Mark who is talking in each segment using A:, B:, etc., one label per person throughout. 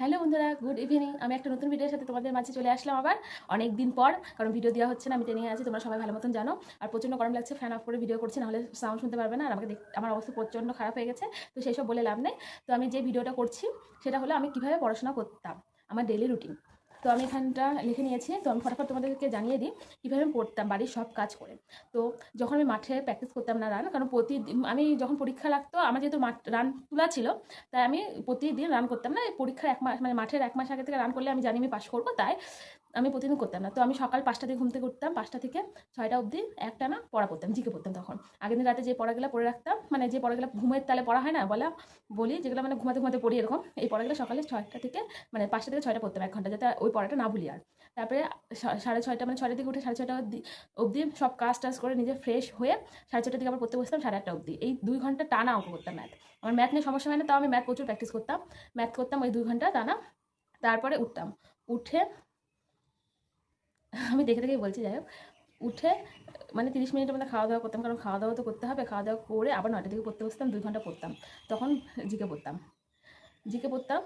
A: Hello বন্ধুরা, good evening. আমি একটা নতুন ভিডিওর সাথে তোমাদের মাঝে চলে আসলাম আবার। অনেক দিন পর, কারণ ভিডিও দেওয়া হচ্ছে না, আমি ট্রেনিংয়ে আছি, তোমরা সবাই ভালো মতন জানো। আর প্রচণ্ড গরম লাগছে ফ্যান অফ করে ভিডিও করছি, নাহলে সাউন্ড শুনতে পারবে না, আর আমাকে আমার অবস্থা প্রচণ্ড খারাপ হয়ে গেছে, তো সেই সব বলে লাভ নেই। তো আমি যে ভিডিওটা করছি, সেটা হলো আমি কীভাবে পড়াশোনা করতাম, আমার ডেলি রুটিন তো আমি এখানটা লিখে নিয়েছি। তো আমি ফটাফট তোমাদেরকে জানিয়ে দিই কীভাবে আমি পড়তাম বাড়ির সব কাজ করে। তো যখন আমি মাঠে প্র্যাকটিস করতাম না রান কারণ প্রতিদিন আমি যখন পরীক্ষা লাগতো, আমার যেহেতু মাঠ রান তোলা ছিল, তাই আমি প্রতিদিন রান করতাম না। পরীক্ষার এক মাস মানে মাঠের এক মাস আগে থেকে রান করলে আমি জানি আমি পাশ করব, তাই আমি প্রতিদিন করতাম না। তো আমি সকাল পাঁচটা থেকে ঘুম থেকে উঠতাম, পাঁচটা থেকে ছয়টা অবধি একটা না পড়া পড়তাম, জিকে পড়তাম তখন। আগের দিন রাতে যে পড়াগুলো পড়ে রাখতাম মানে যে পড়াগুলো ঘুমের তালে পড়া হয় না, বলা, বলি, যেগুলো মানে ঘুমাতে ঘুমাতে পড়ি এরকম, এই পড়াগুলো সকালে ছয়টা থেকে মানে পাঁচটা থেকে ছয়টা পড়তাম এক ঘণ্টা, যাতে ওই পড়াটা না ভুলি আর। তারপরে সাড়ে ছয়টা মানে ছয়টা থেকে উঠে সাড়ে ছয়টা অবধি অবধি সব কাজ টাজ করে নিজে ফ্রেশ হয়ে সাড়ে ছয়টা থেকে আবার পড়তে বসতাম, সাড়ে আটটা অবধি। এই দুই ঘণ্টা টানা অঙ্ক করতাম ম্যাথ আমার ম্যাথ নিয়ে সমস্যা হয় না, তাও আমি ম্যাথ প্রচুর প্র্যাকটিস করতাম। ম্যাথ করতাম ওই দুই ঘণ্টা টানা, তারপরে উঠতাম। উঠে আমি দেখে দেখেই বলছি, যাই হোক, উঠে মানে তিরিশ মিনিটের মধ্যে খাওয়া দাওয়া করতাম, কারণ খাওয়া দাওয়া তো করতে হবে, খাওয়া দাওয়া করে আবার নয়টা থেকে পড়তে বসতাম, দুই ঘণ্টা পড়তাম, তখন জিকে পড়তাম। জিকে পড়তাম,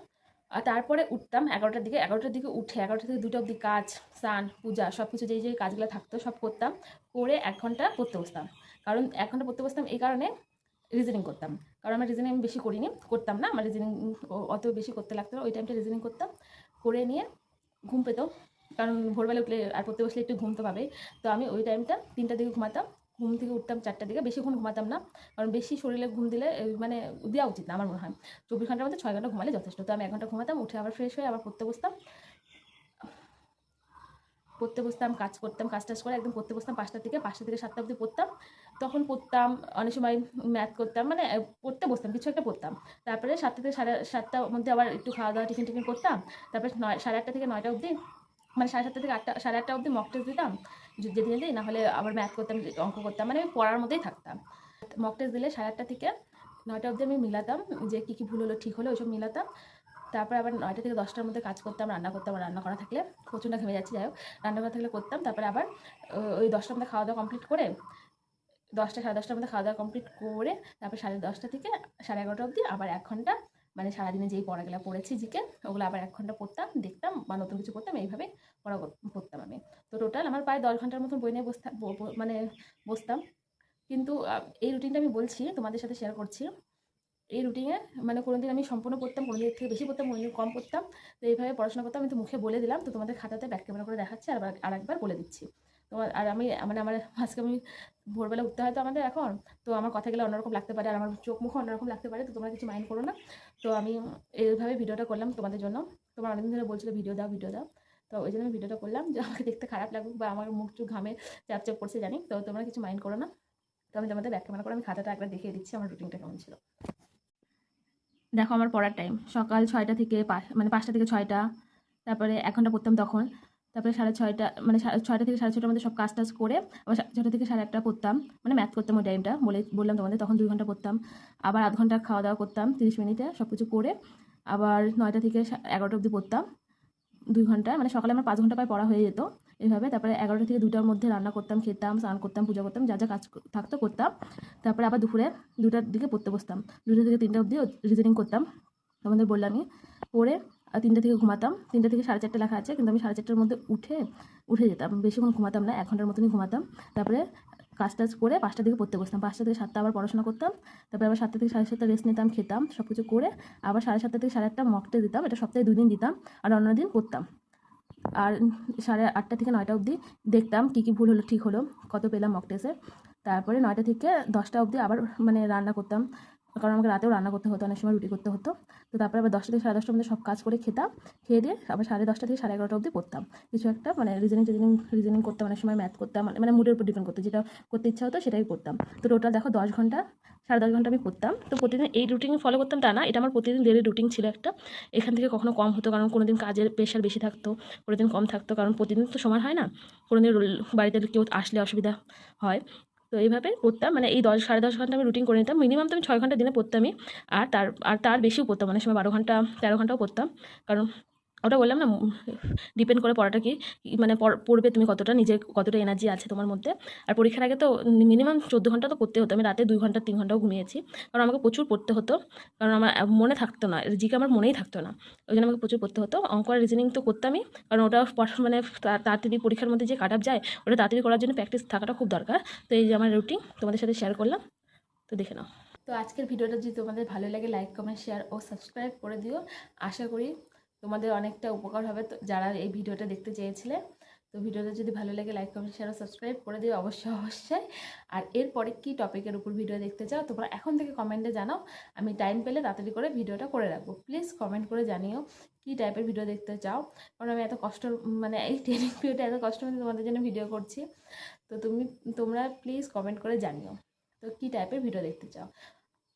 A: আর তারপরে উঠতাম এগারোটার দিকে এগারোটার দিকে উঠে, এগারোটা থেকে দুটো অবধি কাজ, স্নান, পূজা সব কিছু যেই যেই কাজগুলো থাকতো সব করতাম, করে এক ঘণ্টা পড়তে বসতাম। কারণ এক ঘণ্টা পড়তে বসতাম এই কারণে রিজনিং করতাম, কারণ আমার রিজনিং আমি বেশি করিনি, করতাম না, আমার রিজনিং অত বেশি করতে লাগতো না, ওই টাইমটা রিজনিং করতাম, করে নিয়ে ঘুম পেতো কারণ ভোরবেলা উঠলে আর পড়তে বসলে একটু ঘুম তো পাবেই। তো আমি ওই টাইমটা তিনটার দিকে ঘুমাতাম, ঘুম থেকে উঠতাম চারটার দিকে, বেশিক্ষণ ঘুমাতাম না। কারণ বেশি শরীরে ঘুম দিলে মানে দেওয়া উচিত না আমার মনে হয়। চব্বিশ ঘণ্টার মধ্যে ছয় ঘণ্টা ঘুমালে যথেষ্ট। তো আমি এক ঘণ্টা ঘুমাতাম, উঠে আবার ফ্রেশ হয়ে আবার পড়তে বসতাম। পড়তে বসতাম, কাজ করতাম, কাজ টাজ করে একদম পড়তে বসতাম পাঁচটা থেকে পাঁচটা থেকে সাতটা অবধি পড়তাম। তখন পড়তাম, অনেক সময় ম্যাথ করতাম মানে পড়তে বসতাম, কিছু একটা পড়তাম। তারপরে সাতটা থেকে সাড়ে সাতটার মধ্যে আবার একটু খাওয়া দাওয়া টিফিন টিফিন করতাম। তারপরে নয়, সাড়ে আটটা থেকে নয়টা অবধি মানে সাড়ে সাতটা থেকে আটটা, সাড়ে আটটা অবধি মক টেস্ট দিতাম, যে- যেদিনে দিই না হলে আবার ম্যাথ করতাম, অঙ্ক করতাম মানে আমি পড়ার মধ্যেই থাকতাম। মক টেস্ট দিলে সাড়ে আটটা থেকে নয়টা অবধি আমি মিলাতাম, যে কী কী ভুল হলো, ঠিক হলো, ওইসব মিলাতাম। তারপর আবার নয়টা থেকে দশটার মধ্যে কাজ করতাম, রান্না করতাম রান্না করা থাকলে প্রচণ্ড ঘেমে যাচ্ছি, যাই হোক, রান্না করা থাকলে করতাম। তারপরে আবার ওই দশটার মধ্যে খাওয়া দাওয়া কমপ্লিট করে, দশটা, সাড়ে দশটার মধ্যে খাওয়া দাওয়া কমপ্লিট করে, তারপর সাড়ে দশটা থেকে সাড়ে এগারোটা অবধি আবার এক ঘণ্টা মানে সারাদিনে যেই পড়াগুলো পড়েছি জিকে, ওগুলো আবার এক ঘণ্টা পড়তাম, দেখতাম বা নতুন কিছু পড়তাম এইভাবে পড়া পড়তাম আমি। তো টোটাল আমার প্রায় দশ ঘণ্টার মতন বই নিয়ে বসতাম মানে বসতাম। কিন্তু এই রুটিনটা আমি বলছি, তোমাদের সাথে শেয়ার করছি। এই রুটিনে মানে কোনো দিন আমি সম্পূর্ণ পড়তাম কোনো দিন থেকে বেশি পড়তাম কোনো দিন কম পড়তাম। তো এইভাবে পড়াশোনা করতাম, আমি তো মুখে বলে দিলাম, তো তোমাদের খাতাতে ব্যাক ক্যামেরা করে দেখাচ্ছি, আর আর একবার বলে দিচ্ছি। তোমার, আর আমি মানে আমার, আজকে আমি ভোরবেলা উঠতে হয় তো আমাদের এখন, তো আমার কথা গেলে অন্যরকম লাগতে পারে, আর আমার চোখ মুখ অন্যরকম লাগতে পারে, তো তোমরা কিছু মাইন্ড করো না। তো আমি এইভাবে ভিডিওটা করলাম তোমাদের জন্য। তোমার অনেকদিন ধরে বলছিল ভিডিও দাও ভিডিও দাও। তো ওই জন্য আমি ভিডিওটা করলাম, যে আমাকে দেখতে খারাপ লাগুক বা আমার মুখ চুখ ঘামে চাপ চাপ করছে, জানি। তো তোমরা কিছু মাইন্ড করো না। তো আমি তোমাদের ব্যাক ক্যামেরা করে আমি খাতাটা একবার দেখিয়ে দিচ্ছি, আমার রুটিনটা কেমন ছিল। দেখো, আমার পড়ার টাইম সকাল ছয়টা থেকে মানে পাঁচটা থেকে ছয়টা, তারপরে এক ঘণ্টা পড়তাম তখন। তারপরে সাড়ে ছয়টা মানে ছয়টা থেকে সাড়ে ছয়টার মধ্যে সব কাজ টাজ করে আবার ছয়টা থেকে সাড়ে আটটা পড়তাম মানে ম্যাথ করতাম ওই টাইমটা বলে, বললাম তোমাদের তখন দুই ঘণ্টা পড়তাম। আবার আধ ঘণ্টা খাওয়া দাওয়া করতাম, তিরিশ মিনিটে সব কিছু করে আবার নয়টা থেকে এগারোটা অবধি পড়তাম। দুই ঘণ্টা মানে সকালে আমার পাঁচ ঘণ্টা প্রায় পড়া হয়ে যেত এইভাবে। তারপরে এগারোটা থেকে দুটার মধ্যে রান্না করতাম, খেতাম, স্নান করতাম, পূজা করতাম, যা যা কাজ থাকতো করতাম। তারপরে আবার দুপুরে দুটার দিকে পড়তে বসতাম। দুটো থেকে তিনটা অবধি রিজনিং করতাম। তোমাদের বললামই। পড়ে তিনটা থেকে ঘুমাতাম। তিনটা থেকে সাড়ে চারটে লেখা আছে, কিন্তু আমি সাড়ে চারটার মধ্যে উঠে উঠে যেতাম। বেশিক্ষণ ঘুমাতাম না এক ঘণ্টার মতনই ঘুমাতাম। তারপরে কাজ টাজ করে পাঁচটা থেকে পড়তে বসতাম। পাঁচটা থেকে সাতটা আবার পড়াশোনা করতাম। তারপরে আবার সাতটা থেকে সাড়ে সাতটা রেস্ট নিতাম, খেতাম সব কিছু করে আবার সাড়ে সাতটা থেকে সাড়ে আটটা মকটে দিতাম। এটা সপ্তাহে দুদিন দিতাম আর অন্য দিন করতাম। আর সাড়ে আটটা থেকে নয়টা অবধি দেখতাম কী কী ভুল হলো, ঠিক হলো, কত পেলাম মক টেস্টে তারপরে নয়টা থেকে দশটা অবধি আবার মানে রান্না করতাম। কারণ আমাকে রাতেও রান্না করতে হতো, অনেক সময় রুটি করতে হতো। তো তারপরে আবার দশটা থেকে সাড়ে দশটার মধ্যে সব কাজ করে খেতাম, খেয়ে দিয়ে আবার সাড়ে দশটা থেকে সাড়ে এগারোটা অবধি পড়তাম। কিছু একটা মানে রিজনিং টিজনিং রিজনিং করতাম, অনেক সময় ম্যাথ করতাম, মানে- মানে মুডের উপর ডিপেন্ড করতো, যেটা করতে ইচ্ছা হতো সেটাই করতাম তো টোটাল দেখো দশ ঘণ্টা, সাড়ে দশ ঘণ্টা আমি পড়তাম। তো প্রতিদিন এই রুটিন ফলো করতাম তা না, এটা আমার প্রতিদিন ডেলি রুটিন ছিল একটা। এখান থেকে কখনো কম হতো কারণ কোনো দিন কাজের প্রেশার বেশি থাকতো কোনো দিন কম থাকতো, কারণ প্রতিদিন তো সমান হয় না। কোনো দিন বাড়িতে কেউ আসলে অসুবিধা হয়। তো এইভাবে পড়তাম। মানে এই দশ, সাড়ে দশ ঘণ্টা আমি রুটিন করে নিতাম। মিনিমাম তো আমি ছয় ঘণ্টা দিনে পড়তামই। আর তার আর তার বেশিও পড়তাম। অনেক সময় বারো ঘণ্টা, তেরো ঘন্টাও পড়তাম। কারণ ওটা বললাম না ডিপেন্ড করে পড়াটা কি মানে পড়- পড়বে তুমি কতটা, নিজের কতটা এনার্জি আছে তোমার মধ্যে। আর পরীক্ষার আগে তো মিনিমাম চোদ্দ ঘণ্টা তো পড়তে হতো। আমি রাতে দুই ঘণ্টা, তিন ঘন্টাও ঘুমিয়েছি। কারণ আমাকে প্রচুর পড়তে হতো। কারণ আমার মনে থাকতো না। জিকে আমার মনেই থাকতো না। ওই জন্য আমাকে প্রচুর পড়তে হতো। অঙ্ক আর রিজনিং তো করতামই। কারণ ওটা মানে তাড়াতাড়ি পরীক্ষার মধ্যে যে কাট যায়, ওটা তাড়াতাড়ি করার জন্য প্র্যাকটিস থাকাটা খুব দরকার। তো এই যে আমার রুটিন তোমাদের সাথে শেয়ার করলাম। তো দেখে নাও। তো আজকের ভিডিওটা যদি তোমাদের ভালো লাগে লাইক কমেন্ট শেয়ার ও সাবস্ক্রাইব করে দিও। আশা করি তোমাদের অনেকটা উপকার হবে তো যারা এই ভিডিওটা দেখতে চেয়েছিলে। তো ভিডিওটা যদি ভালো লাগে লাইক কমেন্ট শেয়ার সাবস্ক্রাইব করে দিও অবশ্যই অবশ্যই। আর এরপরে কী টপিকের উপর ভিডিও দেখতে চাও, তোমরা এখন থেকে কমেন্টে জানাও। আমি টাইম পেলে তাড়াতাড়ি করে ভিডিওটা করে রাখব। প্লিজ কমেন্ট করে জানিও কী টাইপের ভিডিও দেখতে চাও। কারণ আমি এত কষ্ট মানে এই ট্রেনিং পিরিয়ডে এত কষ্ট মধ্যে তোমাদের জন্য ভিডিও করছি। তো তুমি, তোমরা প্লিজ কমেন্ট করে জানিও। তো কী টাইপের ভিডিও দেখতে চাও?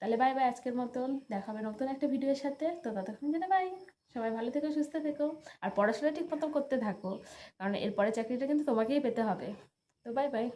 A: তাহলে বাই বাই আজকের মতন। দেখাবে নতুন একটা ভিডিওর সাথে। তো ততক্ষণ যেন বাই সবাই ভালো থেকো, সুস্থ থেকো। আর পড়াশোনা ঠিক মতন করতে থাকো। কারণ এরপরে চাকরিটা কিন্তু তোমাকেই পেতে হবে। তো বাই বাই